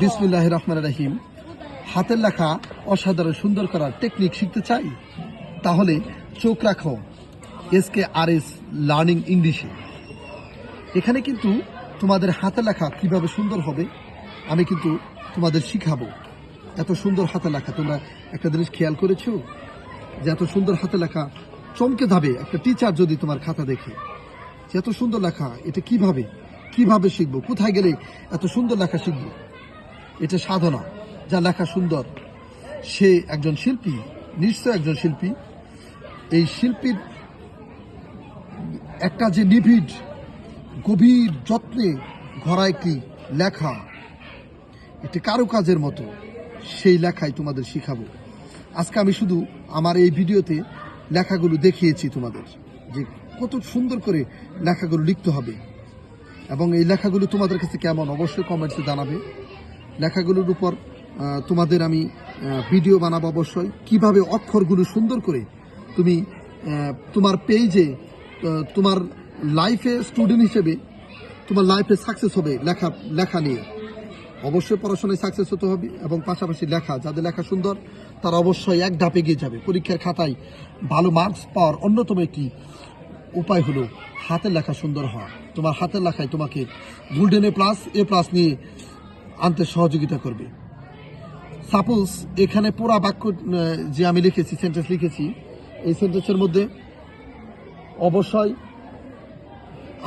বিসমিল্লাহ রহমান রাহিম। হাতের লেখা অসাধারণ সুন্দর করার টেকনিক শিখতে চাই? তাহলে চোখ রাখো। এসকে আর এস লার্নিং ইংলিশে এখানে কিন্তু তোমাদের হাতের লেখা কীভাবে সুন্দর হবে, আমি কিন্তু তোমাদের শিখাবো। এত সুন্দর হাতে লেখা, তোমরা একটা জিনিস খেয়াল করেছ? যে এত সুন্দর হাতে লেখা চমকে যাবে, একটা টিচার যদি তোমার খাতা দেখে। যে এত সুন্দর লেখা, এটা কীভাবে? কীভাবে শিখব? কোথায় গেলে এত সুন্দর লেখা শিখব? এটা সাধনা যা লেখা সুন্দর। সে একজন শিল্পী নিশ্চয় একজন শিল্পী। এই শিল্পীর একটা যে নিবিড়, গভীর যত্নে ঘরা একটি লেখা, একটি কারুকাজের মতো, সেই লেখাই তোমাদের শিখাবো। আজকে আমি শুধু আমার এই ভিডিওতে লেখাগুলো দেখিয়েছি তোমাদের, যে কত সুন্দর করে লেখাগুলো লিখতে হবে। এবং এই লেখাগুলো তোমাদের কাছে কেমন, অবশ্যই কমেন্টসে জানাবে। লেখাগুলোর উপর তোমাদের আমি ভিডিও বানাবো অবশ্যই। কীভাবে অক্ষরগুলো সুন্দর করে তুমি তোমার পেজে তোমার লাইফে স্টুডেন্ট হিসেবে, তোমার লাইফে সাকসেস হবে লেখা লেখা নিয়ে। অবশ্যই পড়াশোনায় সাকসেস হতে হবে এবং পাশাপাশি লেখা, যাদের লেখা সুন্দর, তারা অবশ্যই এক ধাপে গিয়ে যাবে। পরীক্ষার খাতায় ভালো মার্কস পাওয়ার অন্যতম একটি উপায় হলো হাতের লেখা সুন্দর হওয়া। তোমার হাতের লেখায় তোমাকে golden A plus A plus নিয়ে আনতে সহযোগিতা করবে। সাপোজ এখানে পুরা বাক্য যে আমি লিখেছি সেন্টেন্স লিখেছি, এই সেন্টেন্সের মধ্যে অবশ্যই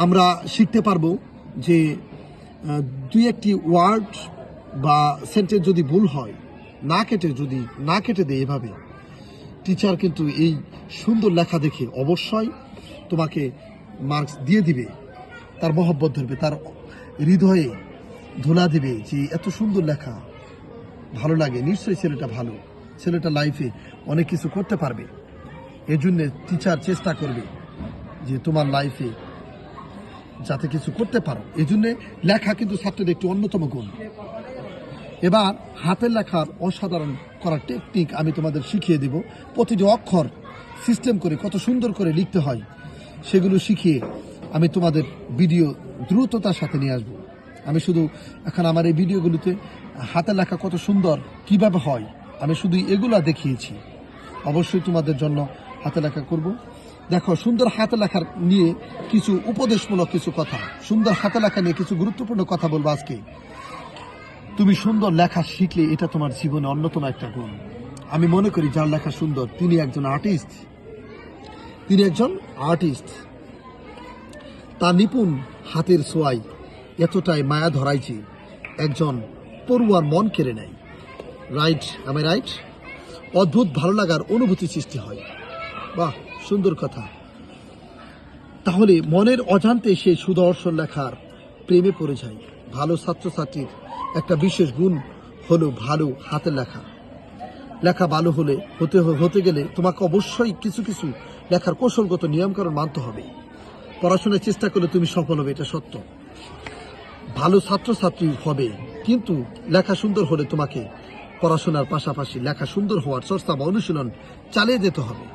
আমরা শিখতে পারব যে দুই একটি ওয়ার্ড বা সেন্টেন্স যদি ভুল হয়, না কেটে যদি, না কেটে দেয় এভাবে টিচার কিন্তু এই সুন্দর লেখা দেখে অবশ্যই তোমাকে মার্কস দিয়ে দিবে। তার মহব্বত ধরবে, তার হৃদয়ে ধোলা দেবে যে এত সুন্দর লেখা। ভালো লাগে, নিশ্চয়ই ছেলেটা ভালো। ছেলেটা লাইফে অনেক কিছু করতে পারবে। এজন্য টিচার চেষ্টা করবে যে তোমার লাইফে যাতে কিছু করতে পারো। এই লেখা কিন্তু ছাত্রদের একটি অন্যতম গুণ। এবার হাতের লেখার অসাধারণ করার টেকনিক আমি তোমাদের শিখিয়ে দেব। প্রতিটি অক্ষর সিস্টেম করে কত সুন্দর করে লিখতে হয়। সেগুলো শিখিয়ে আমি তোমাদের ভিডিও দ্রুততার সাথে নিয়ে আসব। আমি শুধু এখন আমার এই ভিডিওগুলোতে হাতে লেখা কত সুন্দর কীভাবে হয়, আমি শুধু এগুলা দেখিয়েছি। অবশ্যই তোমাদের জন্য হাতে লেখা করব। দেখো, সুন্দর হাতে লেখার নিয়ে কিছু উপদেশমূলক কিছু কথা, সুন্দর হাতে লেখা নিয়ে কিছু গুরুত্বপূর্ণ কথা বলব আজকে। তুমি সুন্দর লেখা শিখলে এটা তোমার জীবনে অন্যতম একটা গুণ। আমি মনে করি যার লেখা সুন্দর, তিনি একজন আর্টিস্ট তিনি একজন আর্টিস্ট তার নিপুণ হাতের সোয়াই। এতটাই মায়া ধরাইছে, একজন পড়ুয়ার মন কেড়ে নেয়। রাইট আমি রাইট অদ্ভুত ভালো লাগার অনুভূতি সৃষ্টি হয়। বাহ, সুন্দর কথা। তাহলে মনের অজান্তে সে সুদর্শন লেখার প্রেমে পড়ে যায় ভালো ছাত্রছাত্রীর একটা বিশেষ গুণ হলো ভালো হাতের লেখা। লেখা ভালো হলে হতে হতে গেলে তোমাকে অবশ্যই কিছু কিছু লেখার কৌশলগত নিয়মকানুন মানতে হবে। পড়াশোনার চেষ্টা করলে তুমি সফল হবে, এটা সত্য। ভালো ছাত্রছাত্রী হবে। কিন্তু লেখা সুন্দর হলে তোমাকে পড়াশোনার পাশাপাশি লেখা সুন্দর হওয়ার চর্চা বা অনুশীলন চালিয়ে যেতে হবে।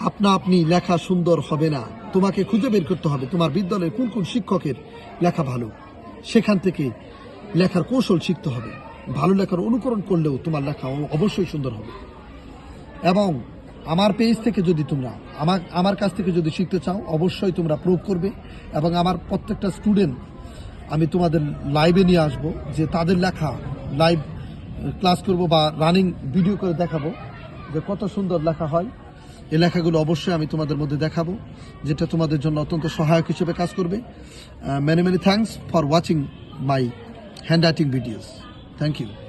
আপনা আপনি লেখা সুন্দর হবে না। তোমাকে খুঁজে বের করতে হবে তোমার বিদ্যালয়ে কোন কোন শিক্ষকের লেখা ভালো। সেখান থেকে লেখার কৌশল শিখতে হবে। ভালো লেখার অনুকরণ করলেও তোমার লেখা অবশ্যই সুন্দর হবে। এবং আমার পেজ থেকে যদি তোমরা, আমার আমার কাছ থেকে যদি শিখতে চাও, অবশ্যই তোমরা প্রয়োগ করবে এবং আমার প্রত্যেকটা স্টুডেন্ট আমি তোমাদের লাইভে নিয়ে আসব, যে তাদের লেখা লাইভ ক্লাস করব বা রানিং ভিডিও করে দেখাবো যে কত সুন্দর লেখা হয়। এই লেখাগুলো অবশ্যই আমি তোমাদের মধ্যে দেখাবো, যেটা তোমাদের জন্য অত্যন্ত সহায়ক হিসেবে কাজ করবে। Many many thanks for watching my handwriting videos thank you